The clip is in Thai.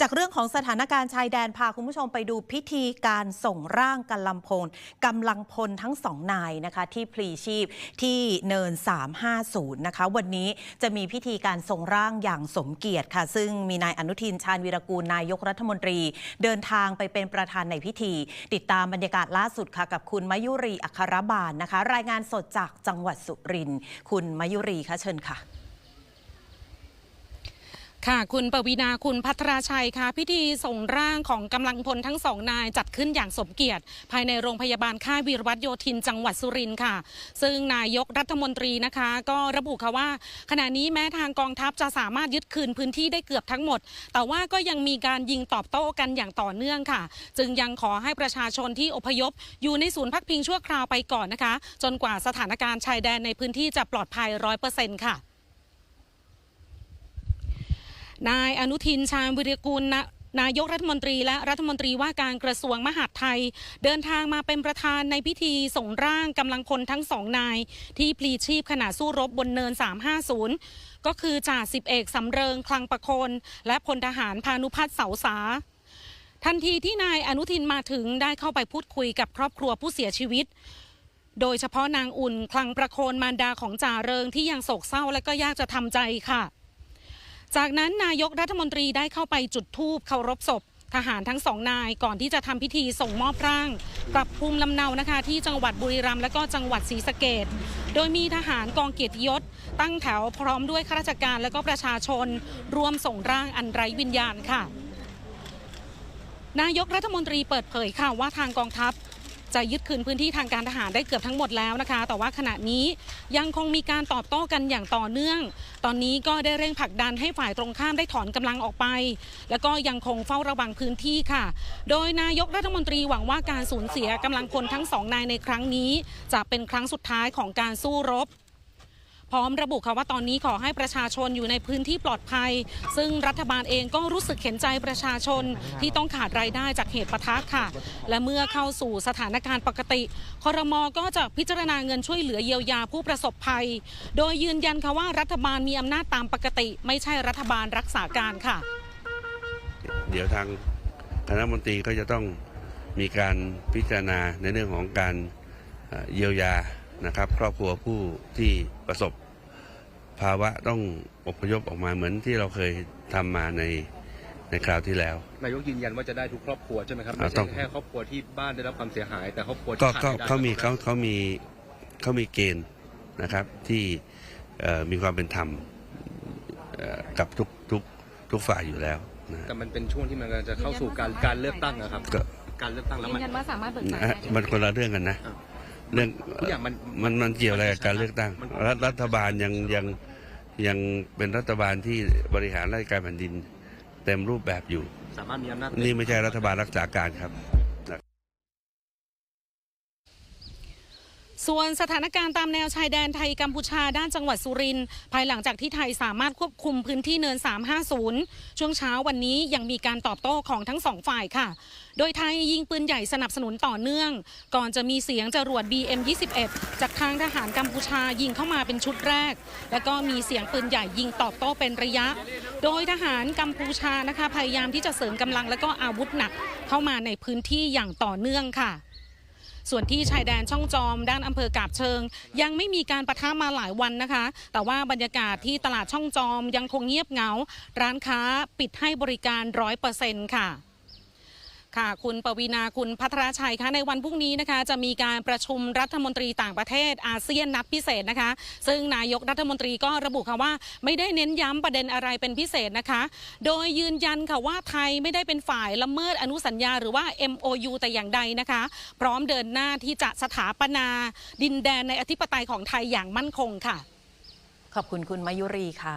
จากเรื่องของสถานการณ์ชายแดนพาคุณผู้ชมไปดูพิธีการส่งร่างกำลังพลกำลังพลทั้งสองนายนะคะ ที่พลีชีพที่เนิน 350 นะคะ วันนี้จะมีพิธีการส่งร่างอย่างสมเกียรติค่ะ ซึ่งมีนายอนุทินชาญวีรกูลนายกรัฐมนตรี เดินทางไปเป็นประธานในพิธี ติดตามบรรยากาศล่าสุดค่ะกับคุณมยุรีอัครบาลนะคะ รายงานสดจากจังหวัดสุรินทร์คุณมยุรีคะเชิญค่ะ ค่ะ คุณปวีนาคุณพัทราชัยค่ะพิธีส่งร่างของกำลังพลทั้งสองนายจัดขึ้นอย่างสมเกียรติ ภายในโรงพยาบาลค่ายวีรวัตโยธินจังหวัดสุรินทร์ค่ะ ซึ่งนายกรัฐมนตรีนะคะ ก็ระบุค่ะว่า ขณะนี้แม้ทางกองทัพจะสามารถยึดคืนพื้นที่ได้เกือบทั้งหมด แต่ว่าก็ยังมีการยิงตอบโต้กันอย่างต่อเนื่องค่ะ จึงยังขอให้ประชาชนที่อพยพ อยู่ในศูนย์พักพิงชั่วคราวไปก่อนนะคะ จนกว่าสถานการณ์ชายแดนในพื้นที่จะปลอดภัยร้อยเปอร์เซ็นต์ค่ะ นายอนุทินชาญวิริกูลนะนายกรัฐมนตรีและรัฐมนตรีว่าการกระทรวงมหาดไทย เดินทางมาเป็นประธานในพิธีส่งร่างกำลังพลทั้งสองนาย ที่พลีชีพขณะสู้รบบนเนิน 350 ก็คือจ่าสิบเอกสำเริงคลังประโคน และพลทหารพานุพัฒน์เสาสา ทันทีที่นายอนุทินมาถึงได้เข้าไปพูดคุยกับครอบครัวผู้เสียชีวิต โดยเฉพาะนางอุ่นคลังประโคนมารดาของจ่าเริงที่ยังโศกเศร้าและก็ยากจะทำใจค่ะ จากนั้นนายกรัฐมนตรีได้เข้าไปจุดธูปเคารพศพ ทหารทั้งสองนายก่อนที่จะทำพิธีส่งมอบร่าง กลับภูมิลำเนานะคะ ที่จังหวัดบุรีรัมย์และก็จังหวัดศรีสะเกดโดยมีทหารกองเกียรติยศ ตั้งแถวพร้อมด้วยข้าราชการและก็ประชาชนร่วมส่งร่างอันไร้วิญญาณค่ะนายกรัฐมนตรีเปิดเผยค่ะว่าทางกองทัพ จะยึดคืนพื้นที่ทางการทหารได้เกือบทั้งหมดแล้วนะคะ แต่ว่าขณะนี้ยังคงมีการตอบโต้กันอย่างต่อเนื่อง ตอนนี้ก็ได้เร่งผลักดันให้ฝ่ายตรงข้ามได้ถอนกำลังออกไป แล้วก็ยังคงเฝ้าระวังพื้นที่ค่ะ โดยนายกรัฐมนตรีหวังว่าการสูญเสียกำลังพลทั้งสองนายในครั้งนี้ จะเป็นครั้งสุดท้ายของการสู้รบ พร้อมระบุค่ะว่าตอนนี้ขอให้ประชาชนอยู่ในพื้นที่ปลอดภัย ซึ่งรัฐบาลเองก็รู้สึกเห็นใจประชาชนที่ต้องขาดรายได้จากเหตุปะทะค่ะ และเมื่อเข้าสู่สถานการณ์ปกติคอรมอก็จะพิจารณาเงินช่วยเหลือเยียวยาผู้ประสบภัย โดยยืนยันค่ะว่ารัฐบาลมีอำนาจตามปกติ ไม่ใช่รัฐบาลรักษาการค่ะ เดี๋ยวทางคณะมนตรีก็จะต้องมีการพิจารณาในเรื่องของการเอ่อเยียวยา นะครับ ครอบครัวผู้ที่ประสบภาวะต้องอพยพออกมาเหมือนที่เราเคยทำมาในในคราวที่แล้ว นายกยืนยันว่าจะได้ทุกครอบครัวใช่ไหมครับอ่าไม่ต้ใช่องแค่ครอบครัวที่บ้านได้รับความเสียหาย แต่ครอบครัวที่ก็ขาดก็รายได้เขามีเขาเขามีเขามีเกณฑ์นะครับที่เอ่อมีความเป็นธรรมเอ่อกับทุกทุกทุกฝ่ายอยู่แล้วนะแต่มันเป็นช่วงที่มันกำลังจะเข้าสู่การการเลือกตั้งนะครับ ก็การเลือกตั้งแล้วยืมันน ยันว่าสามารถเบิกจ่ายนะฮะได้มันคนละเรื่องกันนะ อ่า เรื่องทุกอย่างมันมันมันเกี่ยวอะไรกับการเลือกตั้งมัน รัฐรัฐบาลยังยังยังเป็นรัฐบาลที่บริหารราชการแผ่นดิน เต็มรูปแบบอยู่ สามารถมีอำนาจ นี่ไม่ใช่รัฐบาลรักษาการครับ ส่วนสถานการณ์ตามแนวชายแดนไทยกัมพูชาด้านจังหวัดสุรินทร์ภายหลังจากที่ไทยสามารถควบคุมพื้นที่เนิน 350 ช่วงเช้าวันนี้ยังมีการตอบโต้ของทั้งสองฝ่ายค่ะ โดยไทยยิงปืนใหญ่สนับสนุนต่อเนื่อง ก่อนจะมีเสียงจรวด BM21 จากทางทหารกัมพูชายิงเข้ามาเป็นชุดแรก แล้วก็มีเสียงปืนใหญ่ยิงตอบโต้เป็นระยะ โดยทหารกัมพูชานะคะพยายามที่จะเสริมกำลังและก็อาวุธหนักเข้ามาในพื้นที่อย่างต่อเนื่องค่ะ ส่วนที่ชายแดนช่องจอมด้านอำเภอกาบเชิง ยังไม่มีการประทะมาหลายวันนะคะ แต่ว่าบรรยากาศที่ตลาดช่องจอมยังคงเงียบเหงา ร้านค้าปิดให้บริการร้อยเปอร์เซ็นต์ค่ะ ค่ะ คุณปวีนาคุณพัทรชัยคะในวันพรุ่งนี้นะคะ จะมีการประชุมรัฐมนตรีต่างประเทศอาเซียนนัดพิเศษนะคะ ซึ่งนายกรัฐมนตรีก็ระบุค่ะว่า ไม่ได้เน้นย้ำประเด็นอะไรเป็นพิเศษนะคะ โดยยืนยันค่ะว่าไทยไม่ได้เป็นฝ่ายละเมิดอนุสัญญาหรือว่า MOU แต่อย่างใดนะคะ พร้อมเดินหน้าที่จะสถาปนาดินแดนในอธิปไตยของไทยอย่างมั่นคงค่ะ ขอบคุณคุณมายุรีค่ะ